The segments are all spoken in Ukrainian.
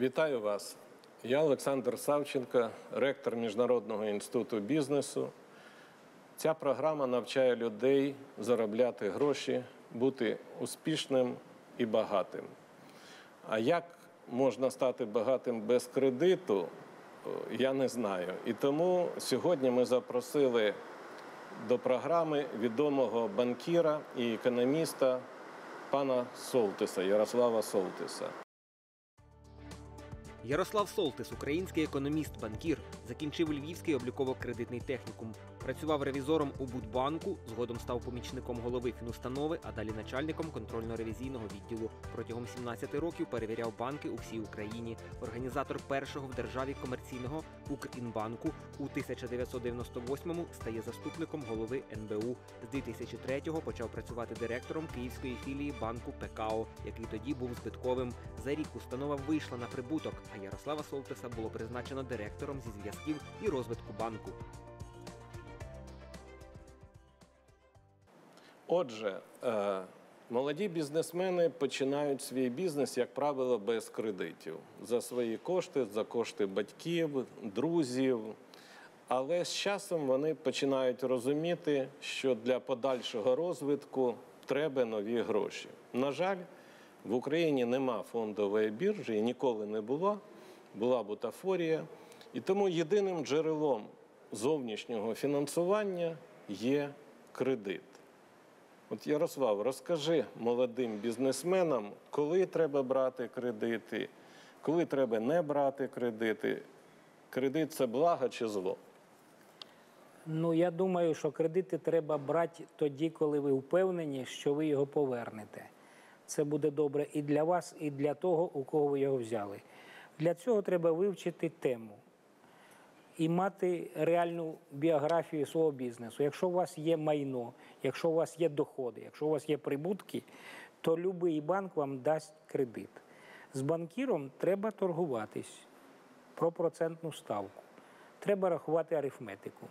Вітаю вас. Я Олександр Савченко, ректор Міжнародного інституту бізнесу. Ця програма навчає людей заробляти гроші, бути успішним і багатим. А як можна стати багатим без кредиту, я не знаю. І тому сьогодні ми запросили до програми відомого банкіра і економіста пана Солтиса, Ярослава Солтиса. Ярослав Солтис, український економіст, банкір, закінчив Львівський обліково-кредитний технікум. Працював ревізором у Будбанку, згодом став помічником голови фінустанови, а далі начальником контрольно-ревізійного відділу. Протягом 17 років перевіряв банки у всій Україні. Організатор першого в державі комерційного Укрінбанку у 1998-му стає заступником голови НБУ. З 2003-го почав працювати директором київської філії банку ПКО, який тоді був збитковим. За рік установа вийшла на прибуток, а Ярослава Солтиса було призначено директором зі зв'язків і розвитку банку. Отже, е, молоді бізнесмени починають свій бізнес, як правило, без кредитів за свої кошти, за кошти батьків, друзів. Але з часом вони починають розуміти, що для подальшого розвитку треба нові гроші. На жаль, в Україні нема фондової біржі і ніколи не було. Була бутафорія. І тому єдиним джерелом зовнішнього фінансування є кредит. От Ярослав, розкажи молодим бізнесменам, коли треба брати кредити, коли треба не брати кредити. Кредит це благо чи зло? Ну, я думаю, що кредити треба брати тоді, коли ви впевнені, що ви його повернете. Це буде добре і для вас, і для того, у кого ви його взяли. Для цього треба вивчити тему і мати реальну біографію свого бізнесу. Якщо у вас є майно, якщо у вас є доходи, якщо у вас є прибутки, то будь-який банк вам дасть кредит. З банкіром треба торгуватись про процентну ставку. Треба рахувати арифметику.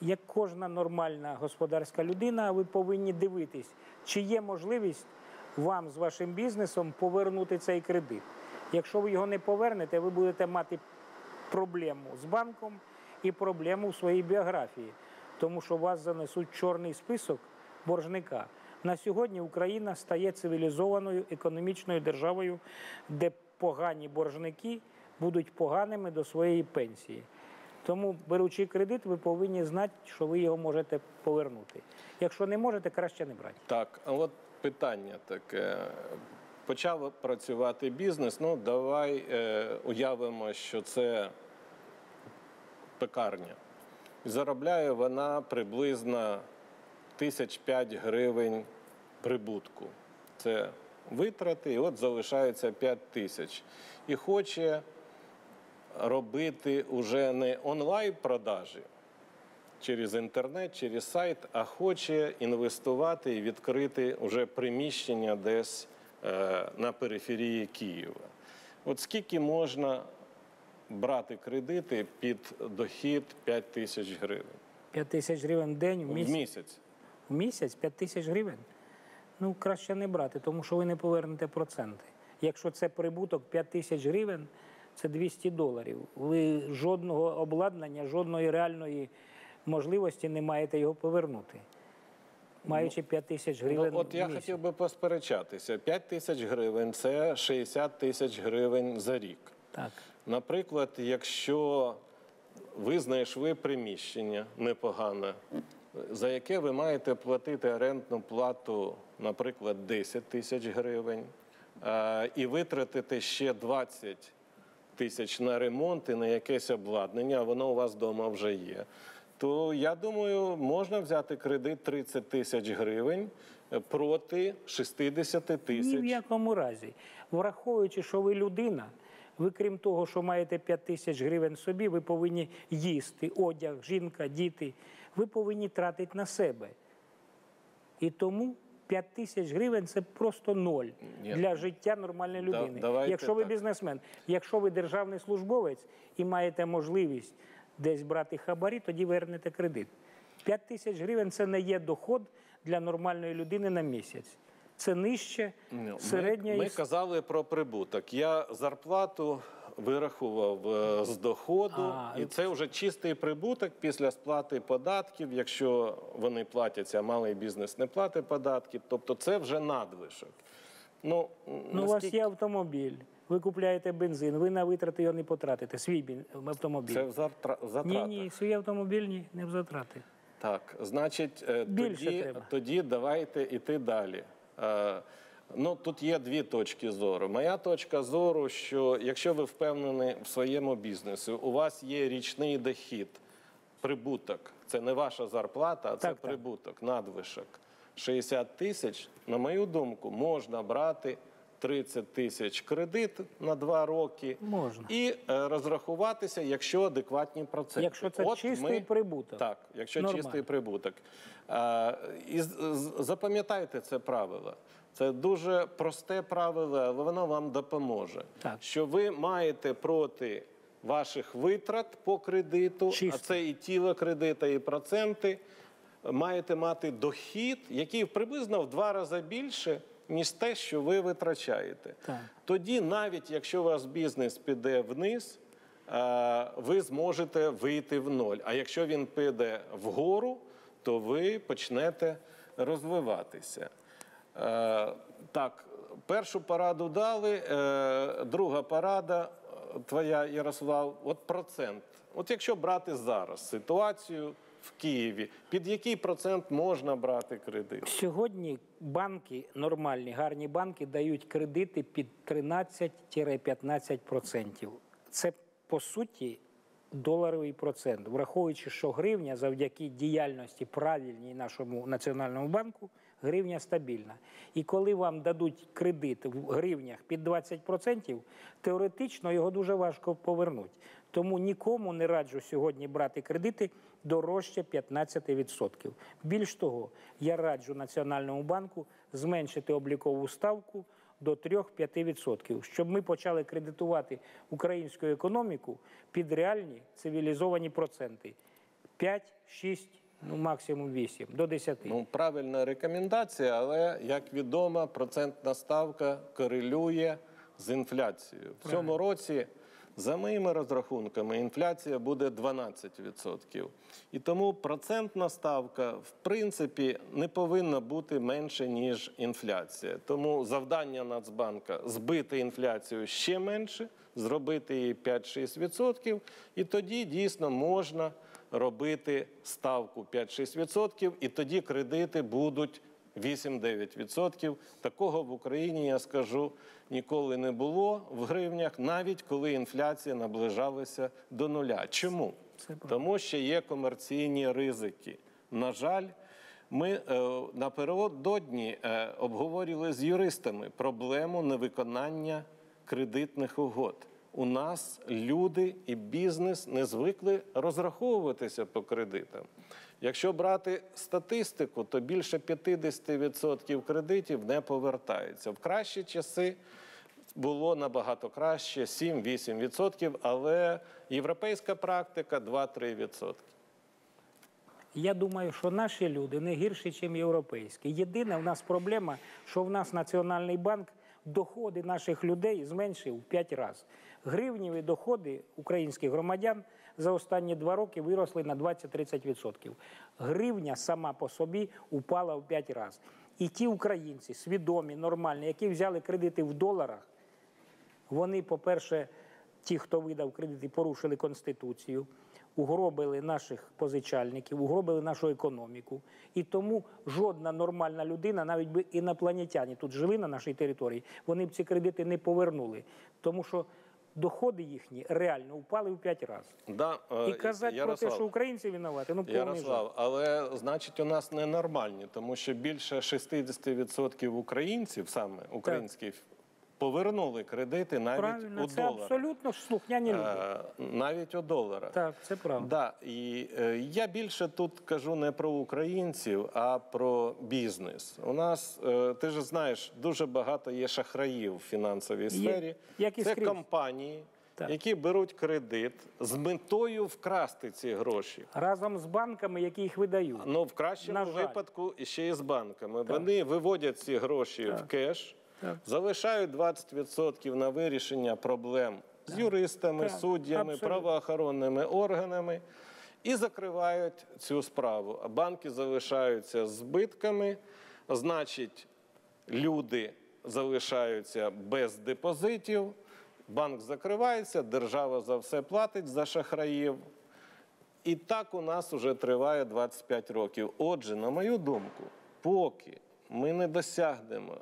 Як кожна нормальна господарська людина, ви повинні дивитись, чи є можливість вам з вашим бізнесом повернути цей кредит. Якщо ви його не повернете, ви будете мати проблему з банком і проблему в своїй біографії, тому що вас занесуть чорний список боржника. На сьогодні Україна стає цивілізованою економічною державою, де погані боржники будуть поганими до своєї пенсії. Тому, беручи кредит, ви повинні знати, що ви його можете повернути. Якщо не можете, краще не брати. Так, а от питання таке. Почав працювати бізнес. Ну, давай е, уявимо, що це пекарня. Заробляє вона приблизно тисяч п'ять гривень прибутку. Це витрати, і от залишається 5 тисяч. І хоче робити уже не онлайн-продажі через інтернет, через сайт, а хоче інвестувати і відкрити уже приміщення десь на периферії Києва. От скільки можна брати кредити під дохід 5 тисяч гривень 5 тисяч гривень в день в в місяць. місяць? В місяць 5 тисяч гривень. Ну, краще не брати, тому що ви не повернете проценти. Якщо це прибуток 5 тисяч гривень, це 200 доларів. Ви жодного обладнання, жодної реальної можливості не маєте його повернути. Маючи 5 тисяч гривень. Ну, от я місяць. хотів би посперечатися. 5 тисяч гривень це 60 тисяч гривень за рік. Так. Наприклад, якщо ви знайшли приміщення непогане, за яке ви маєте платити орендну плату, наприклад, 10 тисяч гривень, і витратите ще 20 тисяч на ремонт і на якесь обладнання, воно у вас вдома вже є. То я думаю, можна взяти кредит 30 тисяч гривень е, проти 60 Ні в тисяч. якому разі. Враховуючи, що ви людина, ви крім того, що маєте 5 тисяч гривень собі, ви повинні їсти, одяг, жінка, діти. Ви повинні тратити на себе. І тому 5 тисяч гривень це просто ноль для життя нормальної Да- людини. давайте Якщо ви так. бізнесмен, якщо ви державний службовець і маєте можливість десь брати хабарі, тоді вернете кредит. 5 тисяч гривень це не є доход для нормальної людини на місяць. Це нижче середньої Ми, ми казали про прибуток. Я зарплату вирахував е, з доходу, А, і це вже чистий прибуток після сплати податків, якщо вони платяться, а малий бізнес не платить податки. Тобто це вже надлишок. Ну, Ну, у вас є автомобіль, ви купляєте бензин, ви на витрати його не потратите, свій автомобіль. це в затра- Ні, ні, свій автомобіль ні, не в затрати. Так, значить, е, Більше тоді, треба. тоді давайте йти далі. Е, Ну, тут є дві точки зору. Моя точка зору, що якщо ви впевнені в своєму бізнесі, у вас є річний дохід, прибуток, це не ваша зарплата, а це Так, так. прибуток, надвишок. 60 тисяч, на мою думку, можна брати 30 тисяч кредит на два роки Можна. і е, розрахуватися, якщо адекватні проценти. Якщо це От чистий ми- прибуток. Так, якщо Нормально. чистий прибуток. А, і запам'ятайте це правило. Це дуже просте правило, але воно вам допоможе. Так. Що ви маєте проти ваших витрат по кредиту, а це і тіло кредита, і проценти, маєте мати дохід, який приблизно в два рази більше, ніж те, що ви витрачаєте. Так. Тоді, навіть якщо у вас бізнес піде вниз, е, ви зможете вийти в ноль. А якщо він піде вгору, то ви почнете розвиватися. Е, Так, першу пораду дали, е, друга порада твоя, Ярослав, от процент. От якщо брати зараз ситуацію в Києві, під який процент можна брати кредит? Сьогодні банки, нормальні, гарні банки дають кредити під 13-15%. Це по суті доларовий процент, враховуючи, що гривня завдяки діяльності правильній нашому національному банку, гривня стабільна. І коли вам дадуть кредит в гривнях під 20%, теоретично його дуже важко повернути. Тому нікому не раджу сьогодні брати кредити дорожче 15%. Більш того, я раджу Національному банку зменшити облікову ставку до 3-5%, щоб ми почали кредитувати українську економіку під реальні цивілізовані проценти 5, 6, ну максимум 8, до 10. Ну, правильна рекомендація, але як відомо, процентна ставка корелює з інфляцією. В цьому році, за моїми розрахунками, інфляція буде 12%. І тому процентна ставка, в принципі, не повинна бути менше, ніж інфляція. Тому завдання Нацбанка збити інфляцію ще менше, зробити її 5-6%, і тоді дійсно можна робити ставку 5-6%, і тоді кредити будуть 8-9%. Такого в Україні, я скажу, ніколи не було в гривнях, навіть коли інфляція наближалася до нуля. Чому? Тому що є комерційні ризики. На жаль, ми е, напередодні е, обговорювали з юристами проблему невиконання кредитних угод. У нас люди і бізнес не звикли розраховуватися по кредитам. Якщо брати статистику, то більше 50% кредитів не повертається. В кращі часи було набагато краще 7-8%, але європейська практика 2-3%. Я думаю, що наші люди не гірші, ніж європейські. Єдина в нас проблема, що в нас Національний банк доходи наших людей зменшив в 5 разів. Гривніві доходи українських громадян за останні два роки виросли на 20-30%. Гривня сама по собі упала в 5 разів. І ті українці, свідомі, нормальні, які взяли кредити в доларах, вони, по-перше, ті, хто видав кредити, порушили Конституцію, угробили наших позичальників, угробили нашу економіку. І тому жодна нормальна людина, навіть би інопланетяни тут жили на нашій території, вони б ці кредити не повернули. Тому що доходи їхні реально впали в п'ять разів. Да, е, І казати про те, що українці винуваті, ну повний жах. Але значить у нас ненормальні, тому що більше 60% українців, саме українських, повернули кредити навіть Правильно, у це доларах. абсолютно слухняні люди. Е, навіть у доларах. Так, це правда. Да, і е, я більше тут кажу не про українців, а про бізнес. У нас, е, ти ж знаєш, дуже багато є шахраїв в фінансовій сфері. як і Це скрізь. компанії, Так. які беруть кредит з метою вкрасти ці гроші. Разом з банками, які їх видають. Ну, в кращому випадку ще і з банками. Вони виводять ці гроші в кеш, Так. залишають 20% на вирішення проблем з юристами, Так, суддями, абсолютно. правоохоронними органами і закривають цю справу. Банки залишаються збитками, значить, люди залишаються без депозитів. Банк закривається, держава за все платить за шахраїв. І так у нас вже триває 25 років. Отже, на мою думку, поки ми не досягнемо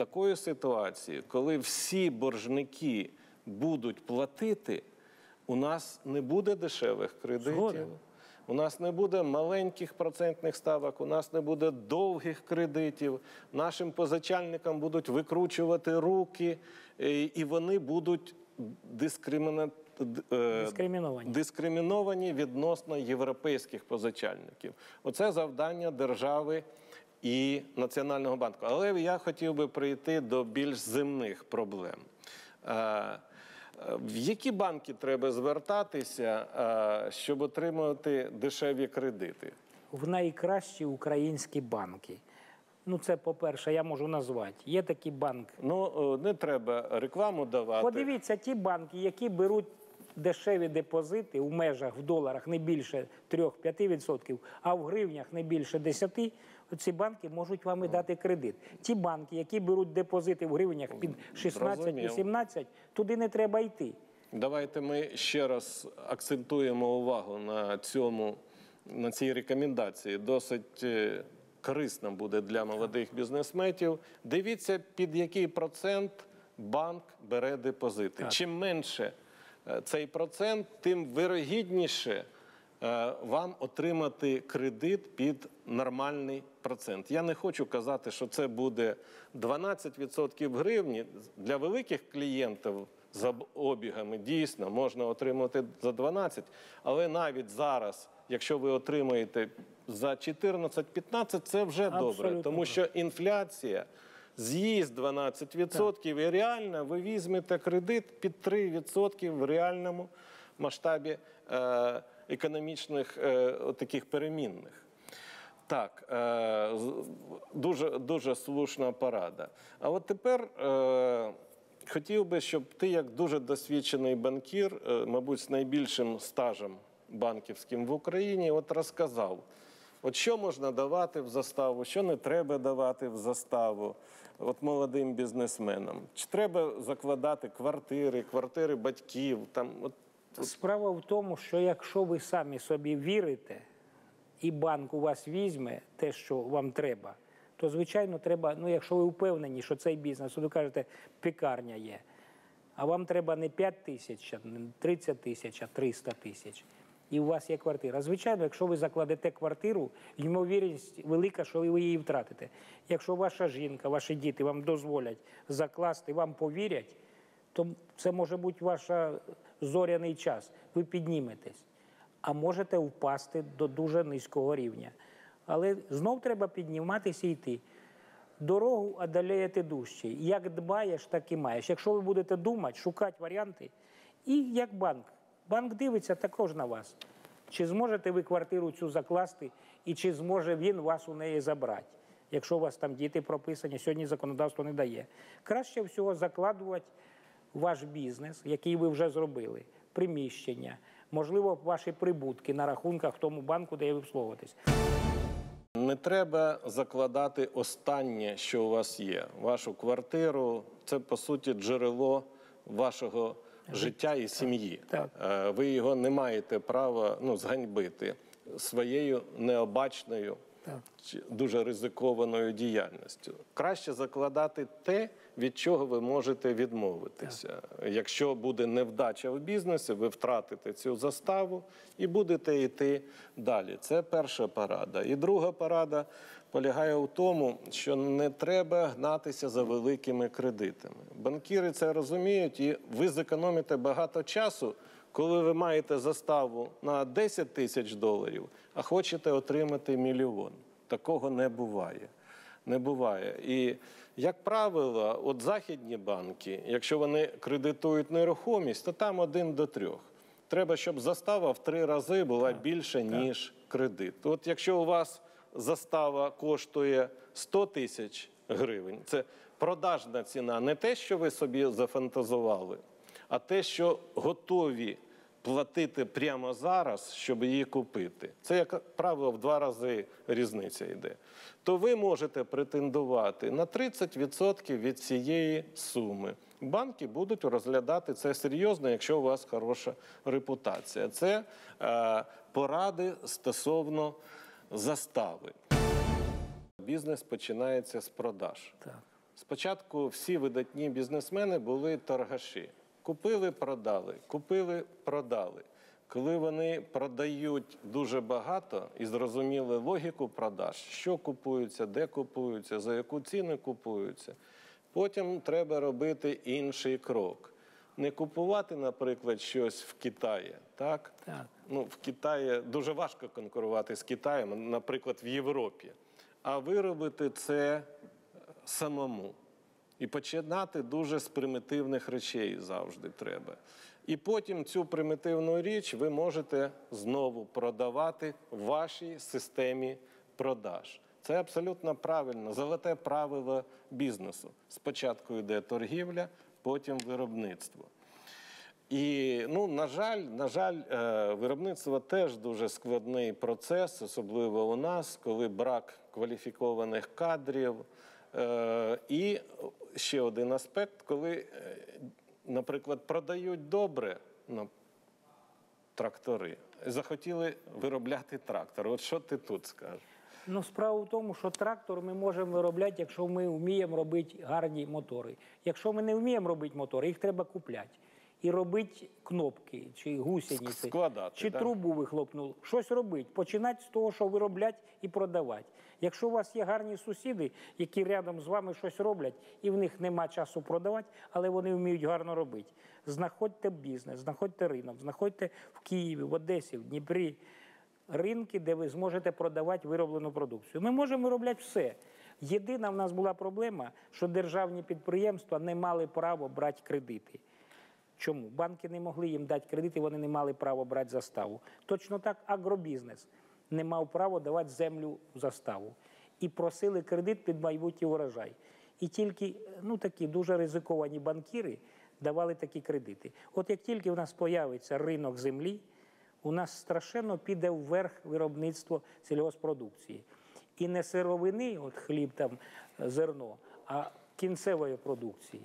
такої ситуації, коли всі боржники будуть платити, у нас не буде дешевих кредитів. Згоден. У нас не буде маленьких процентних ставок, у нас не буде довгих кредитів. Нашим позичальникам будуть викручувати руки, е, і вони будуть дискриміна... е, Дискриміновані. дискриміновані відносно європейських позичальників. Оце завдання держави і Національного банку. Але я хотів би прийти до більш земних проблем. Е, В які банки треба звертатися, е, щоб отримувати дешеві кредити? в найкращі українські банки. Ну, це по-перше, я можу назвати. Є такий банк. Ну е, не треба рекламу давати. Подивіться, ті банки, які беруть дешеві депозити у межах в доларах не більше 3-5%, а в гривнях не більше 10%, ці банки можуть вам і дати кредит. Ті банки, які беруть депозити в гривнях під 16-18, туди не треба йти. Давайте ми ще раз акцентуємо увагу на цьому, на цій рекомендації. Досить е, корисна буде для молодих бізнесменів. Дивіться, під який процент банк бере депозити. Чим менше е, цей процент, тим вирогідніше вам отримати кредит під нормальний процент. Я не хочу казати, що це буде 12% гривні. Для великих клієнтів за обігами дійсно можна отримати за 12, але навіть зараз, якщо ви отримаєте за 14-15, це вже добре, Абсолютно тому що інфляція з'їсть 12% і реально ви візьмете кредит під 3% в реальному масштабі е, економічних е, таких перемінних. Так, е, дуже, дуже слушна порада. А от тепер е, хотів би, щоб ти, як дуже досвідчений банкір, мабуть, з найбільшим стажем банківським в Україні, от розказав, от що можна давати в заставу, що не треба давати в заставу от молодим бізнесменам. Чи треба закладати квартири, квартири батьків? Там, от, Справа в тому, що якщо ви самі собі вірите, і банк у вас візьме те, що вам треба, то звичайно треба, ну якщо ви впевнені, що цей бізнес, ви кажете, пекарня є, а вам треба не 5 тисяч, не 30 тисяч, а 300 тисяч. І у вас є квартира. Звичайно, якщо ви закладете квартиру, ймовірність велика, що ви її втратите. Якщо ваша жінка, ваші діти вам дозволять закласти, вам повірять, то це може бути ваш зоряний час. Ви підніметесь, а можете впасти до дуже низького рівня. Але знов треба підніматися і йти. Дорогу одолієте дужче. Як дбаєш, так і маєш. Якщо ви будете думати, шукати варіанти, і як банк. Банк дивиться також на вас. Чи зможете ви квартиру цю закласти, і чи зможе він вас у неї забрати? Якщо у вас там діти прописані, сьогодні законодавство не дає. Краще всього закладувати ваш бізнес, який ви вже зробили, приміщення, можливо, ваші прибутки на рахунках в тому банку, де ви обслуговуєтесь. Не треба закладати останнє, що у вас є. Вашу квартиру це по суті джерело вашого життя і сім'ї. Е, Ви його не маєте права ну, зганьбити своєю необачною, Так. дуже ризикованою діяльністю. Краще закладати те, від чого ви можете відмовитися. Якщо буде невдача в бізнесі, ви втратите цю заставу і будете йти далі. Це перша порада. І друга порада полягає у тому, що не треба гнатися за великими кредитами. Банкіри це розуміють, і ви зекономите багато часу. Коли ви маєте заставу на 10 тисяч доларів, а хочете отримати мільйон, такого не буває. Не буває. І, як правило, от західні банки, якщо вони кредитують нерухомість, то там один до трьох. Треба, щоб застава в три рази була більше, ніж кредит. От якщо у вас застава коштує 100 тисяч гривень, це продажна ціна, не те, що ви собі зафантазували, а те, що готові платити прямо зараз, щоб її купити. Це, як правило, в два рази різниця йде. То ви можете претендувати на 30% від цієї суми. Банки будуть розглядати це серйозно, якщо у вас хороша репутація. Це е, поради стосовно застави. Бізнес починається з продаж. Так. Спочатку всі видатні бізнесмени були торгаші. Купили, продали, купили, продали. Коли вони продають дуже багато і зрозуміли логіку продаж, що купується, де купуються, за яку ціну купуються, потім треба робити інший крок. Не купувати, наприклад, щось в Китаї, так? Так. Ну, в Китаї дуже важко конкурувати з Китаєм, наприклад, в Європі. А виробити це самому. І починати дуже з примітивних речей завжди треба. І потім цю примітивну річ ви можете знову продавати в вашій системі продаж. Це абсолютно правильно, золоте правило бізнесу. Спочатку йде торгівля, потім виробництво. І ну, на жаль, на жаль, е, виробництво теж дуже складний процес, особливо у нас, коли брак кваліфікованих кадрів. Е, І ще один аспект, коли, е, наприклад, продають добре ну, трактори, захотіли виробляти трактор. От що ти тут скажеш? Ну, справа в тому, що трактор ми можемо виробляти, якщо ми вміємо робити гарні мотори. Якщо ми не вміємо робити мотори, їх треба купляти. І робити кнопки, чи гусениці, Складати, чи да. трубу вихлопнули. Щось робити. Починати з того, що виробляти і продавати. Якщо у вас є гарні сусіди, які рядом з вами щось роблять, і в них нема часу продавати, але вони вміють гарно робити. Знаходьте бізнес, знаходьте ринок, знаходьте в Києві, в Одесі, в Дніпрі ринки, де ви зможете продавати вироблену продукцію. Ми можемо виробляти все. Єдина в нас була проблема, що державні підприємства не мали права брати кредити. Чому? Банки не могли їм дати кредити, вони не мали права брати заставу. Точно так агробізнес не мав права давати землю в заставу. І просили кредит під майбутній урожай. І тільки ну, такі дуже ризиковані банкіри давали такі кредити. От як тільки в нас появиться ринок землі, у нас страшенно піде вверх виробництво сільгоспродукції. І не сировини, от хліб там, зерно, а кінцевої продукції.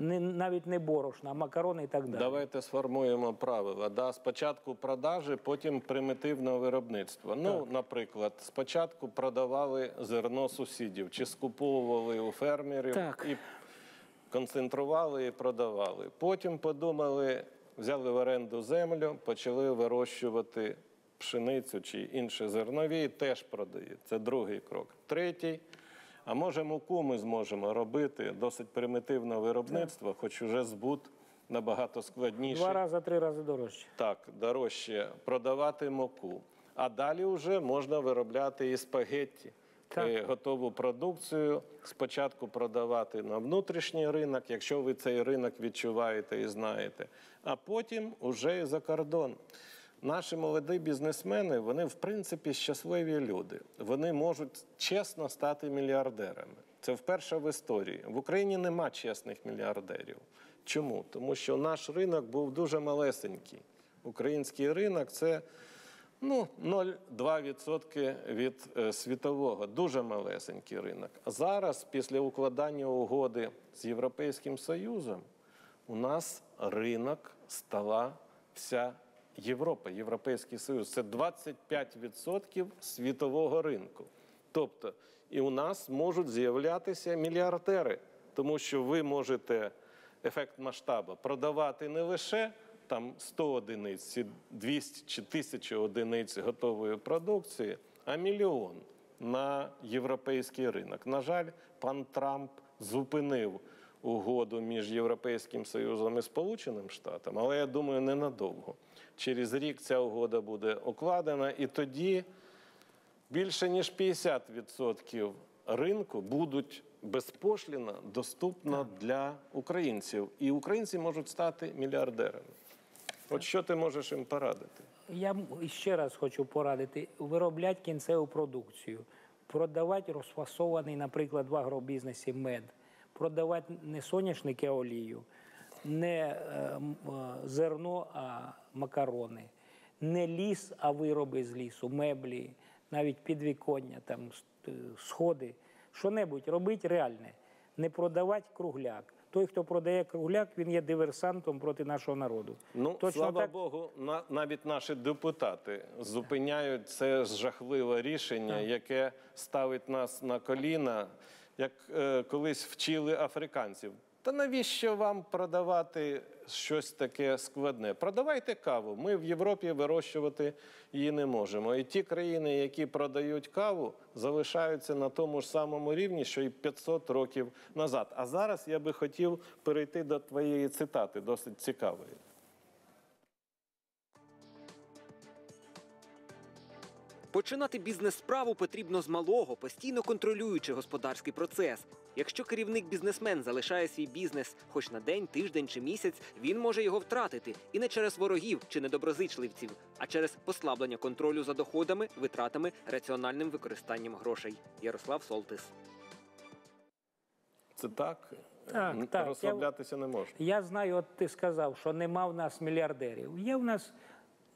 Не, навіть не борошна, а макарони і так далі. Давайте сформуємо правила. Да, спочатку продажі, потім примітивне виробництво. Ну, наприклад, спочатку продавали зерно сусідів, чи скуповували у фермерів Так. і концентрували і продавали. Потім подумали, взяли в оренду землю, почали вирощувати пшеницю чи інше зернові, і теж продають. Це другий крок. Третій. А може, муку ми зможемо робити досить примітивне виробництво, хоч уже збут набагато складніший. Два рази, три рази дорожче. Так, дорожче продавати муку. А далі вже можна виробляти і спагетті. Так. Е, Готову продукцію спочатку продавати на внутрішній ринок, якщо ви цей ринок відчуваєте і знаєте, а потім уже і за кордон. Наші молоді бізнесмени, вони в принципі щасливі люди. Вони можуть чесно стати мільярдерами. Це вперше в історії. В Україні нема чесних мільярдерів. Чому? Тому що наш ринок був дуже малесенький. Український ринок це ну, 0,2% від е, світового, дуже малесенький ринок. Зараз, після укладання угоди з Європейським Союзом, у нас ринок стала вся Європа, Європейський Союз. Це 25% світового ринку. Тобто, і у нас можуть з'являтися мільярдери, тому що ви можете ефект масштабу продавати не лише там 100 одиниць, чи 200 чи 1000 одиниць готової продукції, а мільйон на європейський ринок. На жаль, пан Трамп зупинив угоду між Європейським Союзом і Сполученим Штатом, але я думаю, ненадовго. Через рік ця угода буде укладена, і тоді більше ніж 50% ринку будуть безпошліно доступна для українців, і українці можуть стати мільярдерами. От що ти можеш їм порадити? Я ще раз хочу порадити: виробляти кінцеву продукцію, продавати розфасований, наприклад, в агробізнесі мед, продавати не соняшники, а олію, не е, е, зерно, а макарони, не ліс, а вироби з лісу, меблі, навіть підвіконня, там е, сходи. Що-небудь робити реальне, не продавати кругляк. Той, хто продає кругляк, він є диверсантом проти нашого народу. Ну, Точно слава так- Богу, на, навіть наші депутати зупиняють це жахливе рішення, яке ставить нас на коліна, як е, колись вчили африканців. Та навіщо вам продавати щось таке складне? Продавайте каву. Ми в Європі вирощувати її не можемо. І ті країни, які продають каву, залишаються на тому ж самому рівні, що і 500 років назад. А зараз я би хотів перейти до твоєї цитати, досить цікавої. Починати бізнес-справу потрібно з малого, постійно контролюючи господарський процес. Якщо керівник-бізнесмен залишає свій бізнес хоч на день, тиждень чи місяць, він може його втратити і не через ворогів чи недоброзичливців, а через послаблення контролю за доходами, витратами, раціональним використанням грошей. Ярослав Солтис. Це так? Так, так. Розслаблятися не можна. Я знаю, от ти сказав, що нема в нас мільярдерів. Є в нас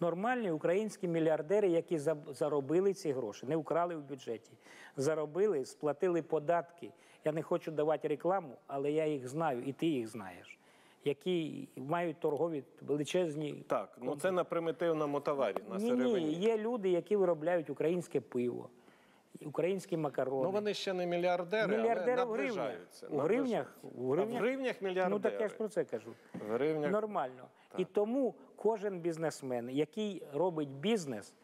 нормальні українські мільярдери, які заробили ці гроші, не вкрали в бюджеті. Заробили, сплатили податки. Я не хочу давати рекламу, але я їх знаю, і ти їх знаєш, які мають торгові величезні. Так, ну це на примітивному товарі, на ні, сировині. ні, є люди, які виробляють українське пиво, українські макарони. Ну вони ще не мільярдери, Мільярдери але наближаються. У гривнях, у А гривнях, в гривнях мільярдери. Ну так я ж про це кажу. В гривнях Нормально. І тому кожен бізнесмен, який робить бізнес,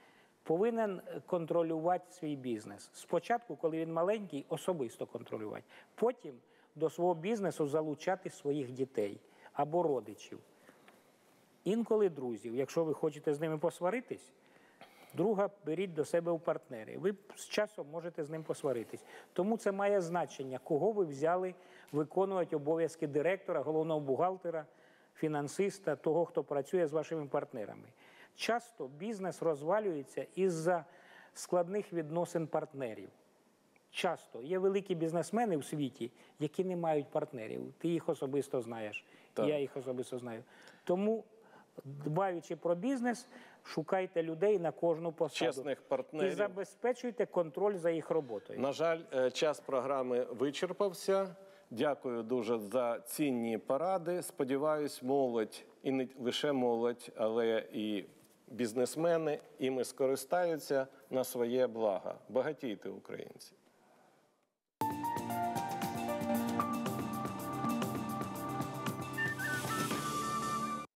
повинен контролювати свій бізнес. Спочатку, коли він маленький, особисто контролювати. Потім до свого бізнесу залучати своїх дітей або родичів. Інколи друзів, якщо ви хочете з ними посваритись, друга беріть до себе у партнери. Ви з часом можете з ним посваритись. Тому це має значення, кого ви взяли виконувати обов'язки директора, головного бухгалтера, фінансиста, того, хто працює з вашими партнерами. Часто бізнес розвалюється із-за складних відносин партнерів. Часто є великі бізнесмени в світі, які не мають партнерів. Ти їх особисто знаєш, Так. я їх особисто знаю. Тому, дбаючи про бізнес, шукайте людей на кожну посаду Чесних партнерів. і забезпечуйте контроль за їх роботою. На жаль, е, час програми вичерпався. Дякую дуже за цінні поради. Сподіваюсь, молодь і не лише молодь, але і бізнесмени іми скористаються на своє благо. Багатійте, українці.